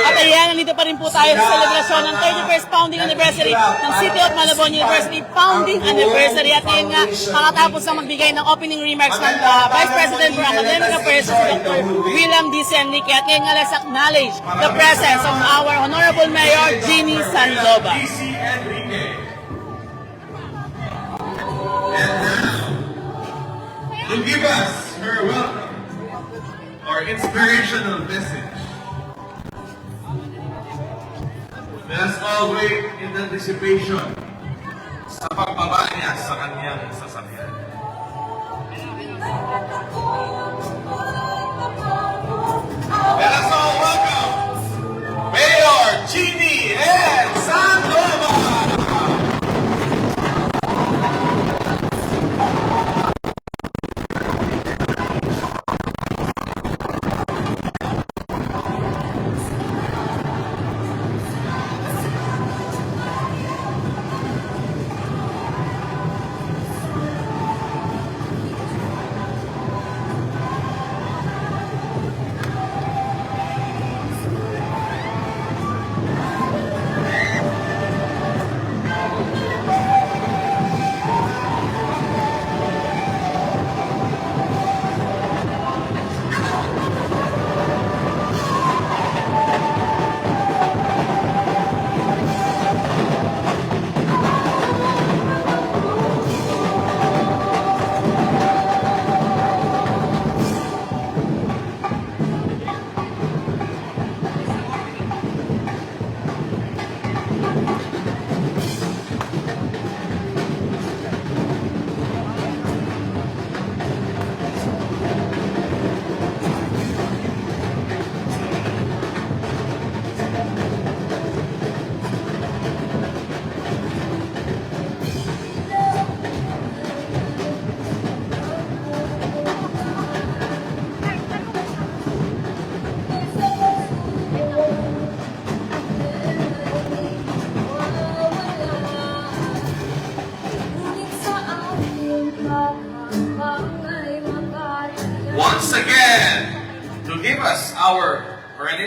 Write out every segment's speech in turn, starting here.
At ayan, nandito pa rin po tayo sa celebration ng 31st founding anniversary ng City of Malabon University founding anniversary. At ngayon nga, makatapos na magbigay ng opening remarks ng uh, Vice President for Academic Affairs, Dr. William D. Senrique. At ngayon nga, let's acknowledge the presence of our Honorable Mayor, Jeannie Enrique. To give us her welcome or inspirational message. Let us all wait in anticipation sa pagbaba niya sa kanyang sasakyan.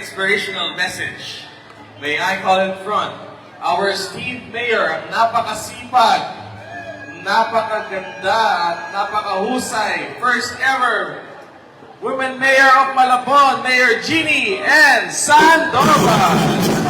Inspirational message, may I call in front? Our esteemed mayor, ang napakasipag, napakaganda at napakahusay, first ever women mayor of Malabon, Mayor Jeannie and Sandoval.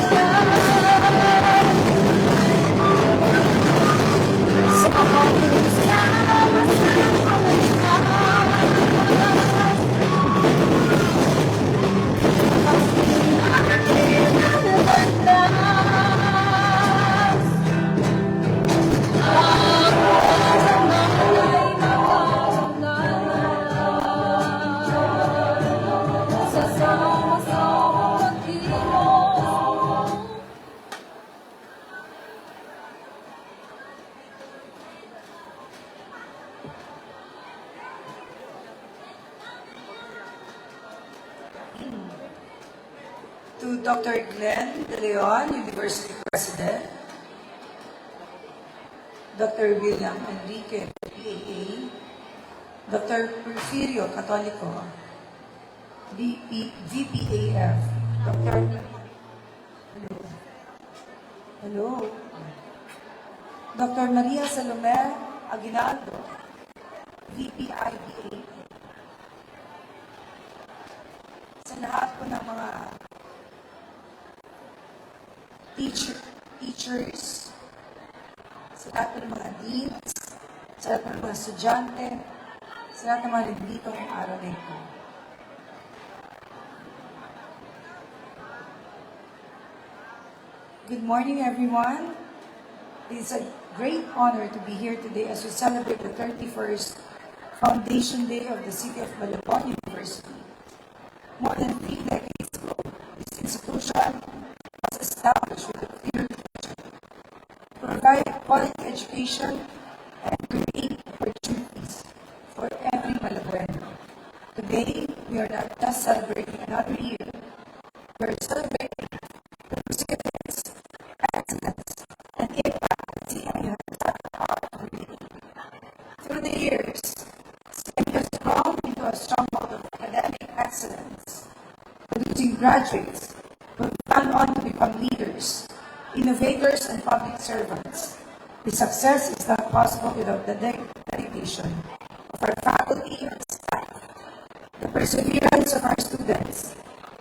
To Dr. Glenn De Leon, University President, Dr. William Enrique, PAA, Dr. Porfirio Catolico, VP, VPAF, Dr. Hello. Hello. Dr. Maria Salome Aguinaldo, VPIBA. Sa lahat po ng mga teacher, teachers, sa lahat ng mga deans, sa lahat ng mga estudyante, sa lahat ng mga nandito araw na ito. Good morning, everyone. It is a great honor to be here today as we celebrate the 31st Foundation Day of the City of Malabon University. More than three established with a to provide quality education and create opportunities for every Malabueno. Today, we are not just celebrating another year, innovators, and public servants. The success is not possible without the dedication of our faculty and staff, the perseverance of our students,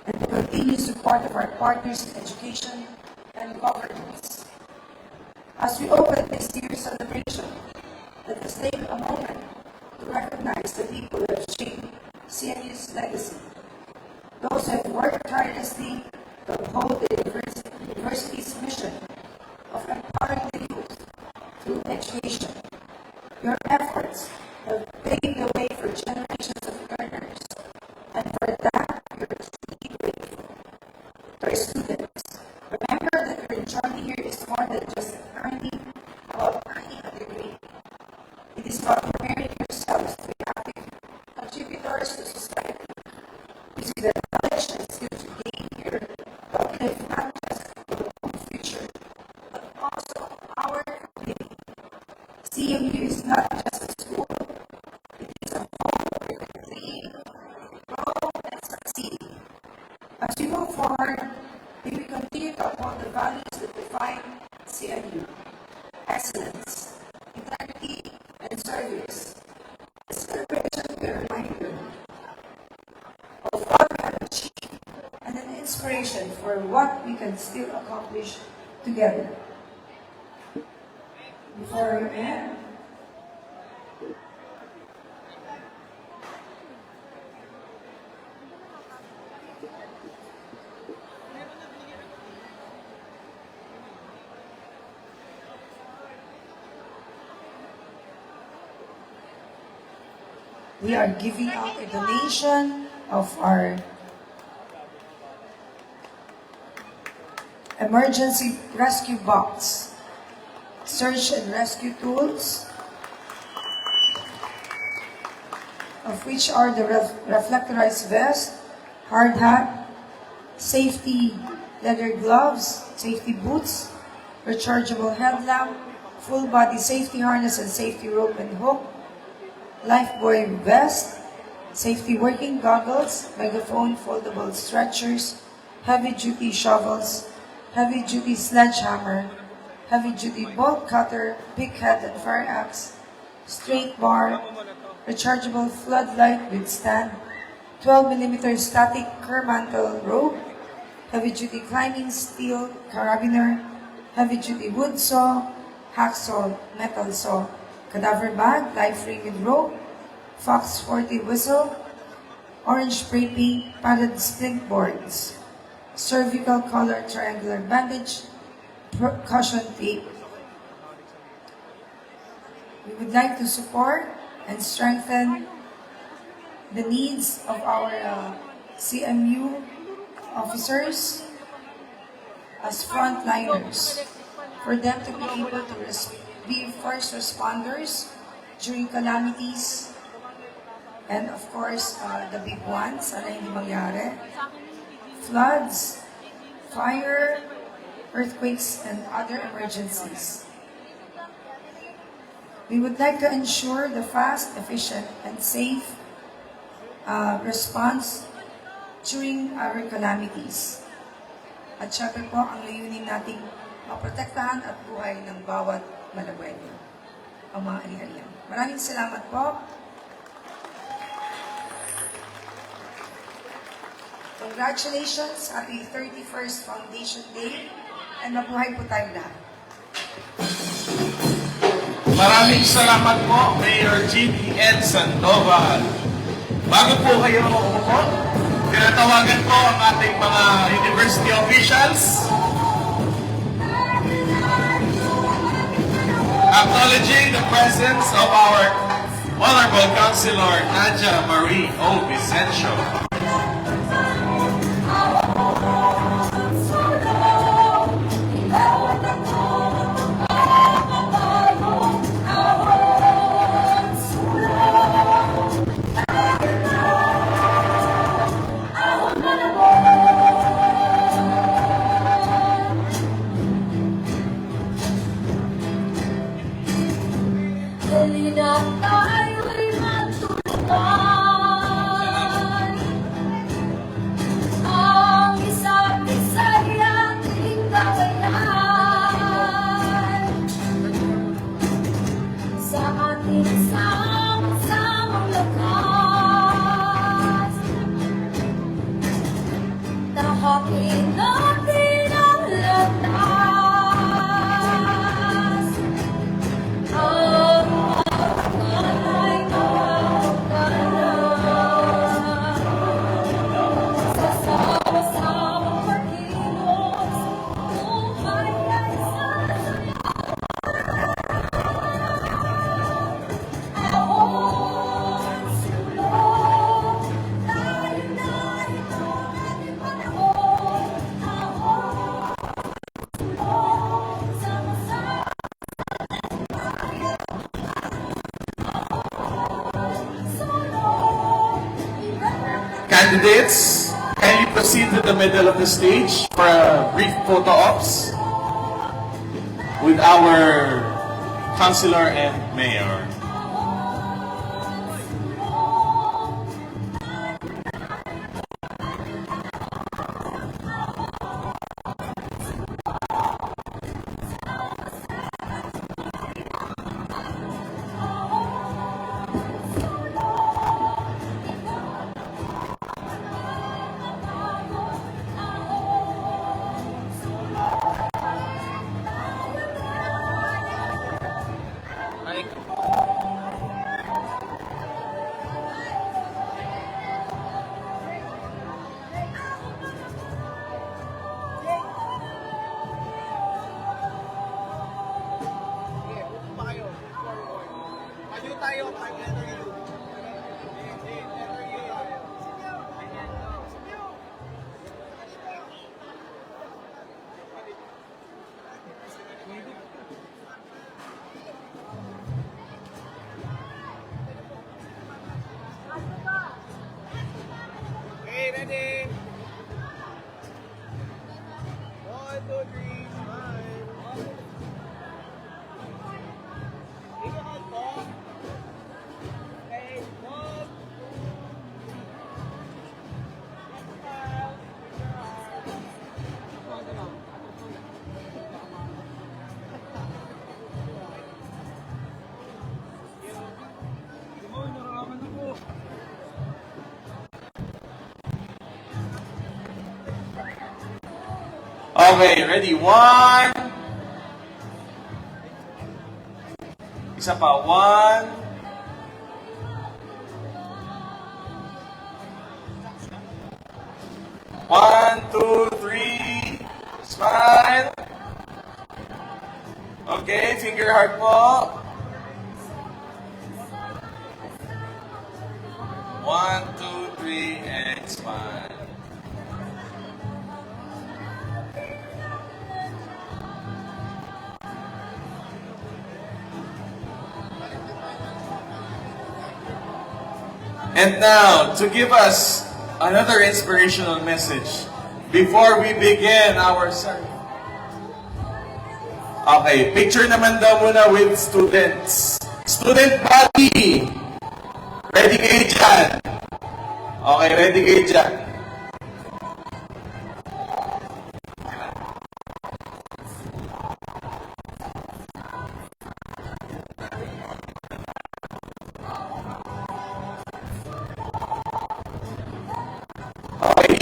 and the continued support of our partners in education and governance. As we open this year's celebration, let us take a moment to recognize the people who have shaped CNU's legacy. Those who have worked tirelessly to uphold the university- university's mission of empowering the youth through education. Your efforts have paved the way for generations of learners, and for that, we are truly grateful. To students, remember that your journey here is more than just earning about earning a degree. It is about preparing yourselves to be active contributors to society. Using the knowledge and skills you gain here to uplift not just your own future, but also our community. CMU not just a school, it is a can dream, grow, and succeed. As move forward, will continue the values that define. Excellence, integrity, and service. The celebration a reminder of what we and an inspiration for what we can still accomplish together. Before we end, we are giving out a donation of our emergency rescue box, search and rescue tools, of which are the ref- reflectorized vest, hard hat, safety leather gloves, safety boots, rechargeable headlamp, full body safety harness and safety rope and hook, lifebuoy vest, safety working goggles, megaphone, foldable stretchers, heavy-duty shovels, heavy-duty sledgehammer, heavy-duty bolt cutter, pick head and fire axe, straight bar, rechargeable floodlight with stand, 12mm static Kermantle rope, heavy-duty climbing steel carabiner, heavy-duty wood saw, hacksaw, metal saw, cadaver bag, life ring with rope, Fox 40 whistle, orange spray paint, padded splint boards, cervical collar triangular bandage, percussion tape. We would like to support and strengthen the needs of our uh, CMU officers as frontliners for them to be able to res- be first responders during calamities and of course uh, the big ones sana hindi mangyari? Floods fire earthquakes and other emergencies. We would like to ensure the fast efficient and safe uh, response during our calamities. At syempre po, ang layunin nating maprotektahan at buhay ng bawat Malabueno, ang mga ari-arian. Maraming salamat po. Congratulations, happy 31st Foundation Day, and mabuhay po tayo lahat. Maraming salamat po, Mayor Jimmy Ed Sandoval. Bago po kayo umupo, tinatawagan po ang ating mga university officials. Acknowledging the presence of our Honorable Councilor Nadia Marie O. Vicencio. Candidates, can you proceed to the middle of the stage for a brief photo ops with our councilor and mayor? Okay, ready? One. Isa pa. One. One, two, three. Smile. Okay, finger heart po. One, two, three, and smile. And now, to give us another inspirational message before we begin our sermon. Okay, picture naman daw muna with students. Student body! Ready kayo dyan? Okay, ready kayo dyan?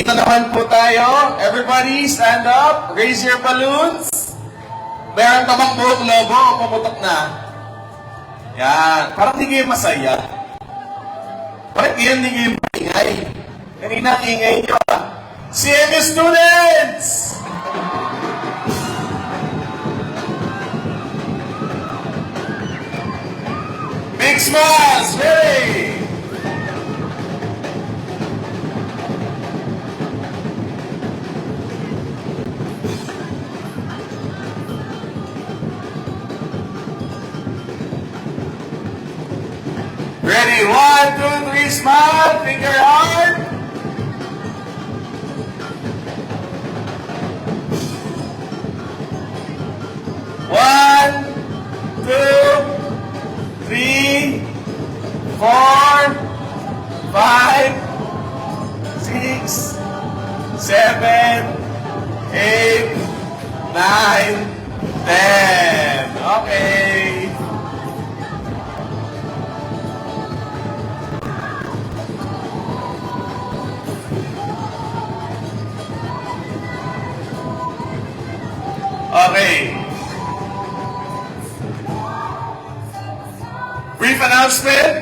Dito naman po tayo. Everybody, stand up. Raise your balloons. Meron ka bang buhok lobo o pumutok na? Yan. Parang hindi kayo masaya. Parang kayo hindi kayo maingay. Kanina ang ingay nyo. CMU students! Big smiles! Ready? Smile. Finger hard. One, two, three, four, five, six, seven, eight, nine, ten. Okay. Okay. Brief announcement.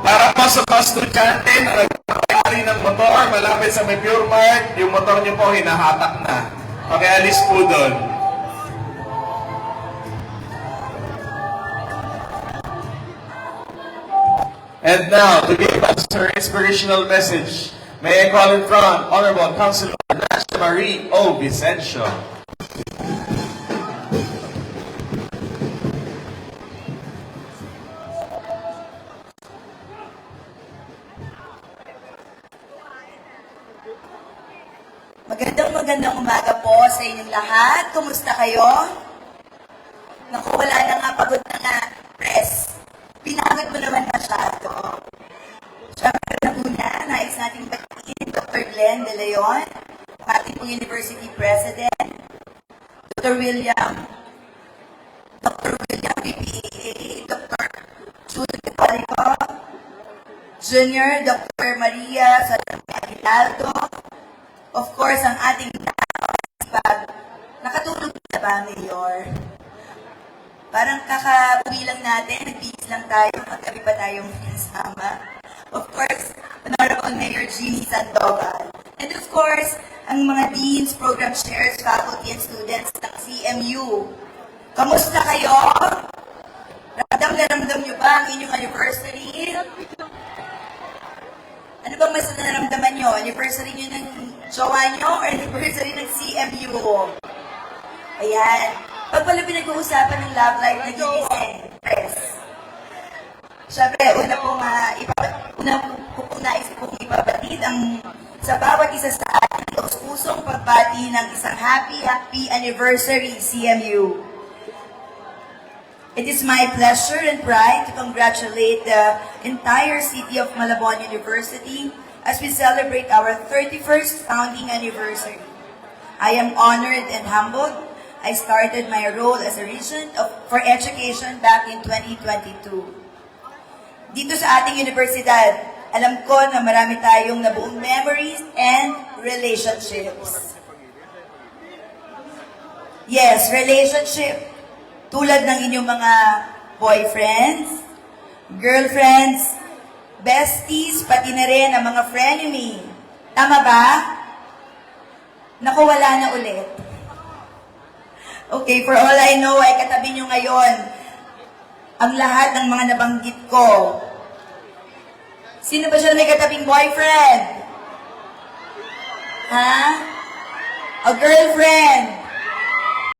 Para po sa mga estudyante na nagpapayari ng motor malapit sa may Pure Mart, yung motor niyo po hinahatak na. Okay, alis po doon. And now, to give us her inspirational message, may I call in front Honorable Councilor Nasha Marie O. Vicencio. Magandang magandang umaga po sa inyong lahat. Kumusta kayo? Naku, wala na nga pagod na nga press. Pinagod mo naman masyado. Siyempre na una, nais nating batiin Dr. Glenn De Leon, ating University President, Dr. William, Dr. William PPA, Dr. Jude Capalico, Junior Dr. Maria Salome Aguinaldo, Of course, ang ating pag nakatulog na ba, Mayor? Parang kakauwi lang natin, nag lang tayo, magkabi pa tayong kasama. Of course, Honorable Mayor Jeannie Sandoval. And of course, ang mga deans, program chairs, faculty, and students ng CMU. Kamusta kayo? Ramdam na ramdam nyo ba ang inyong anniversary? Ano bang mas nararamdaman nyo? Anniversary nyo ng jowa nyo or anniversary ng CMU? Ayan. Pag pala pinag-uusapan ng love life na ginising, press. Siyempre, una pong, uh, ipa, una po pong nais kong ipabatid ang sa bawat isa sa atin, os pusong pagbati ng isang happy, happy anniversary, CMU. It is my pleasure and pride to congratulate the entire city of Malabon University as we celebrate our 31st founding anniversary. I am honored and humbled. I started my role as a regent of, for education back in 2022. Dito sa ating universidad, alam ko na marami tayong nabuong memories and relationships. Yes, relationship. Tulad ng inyong mga boyfriends, girlfriends, besties, pati na rin ang mga frenemy. Tama ba? Naku, wala na ulit. Okay, for all I know, ay katabi nyo ngayon ang lahat ng mga nabanggit ko. Sino ba siya na may katabing boyfriend? Ha? A girlfriend?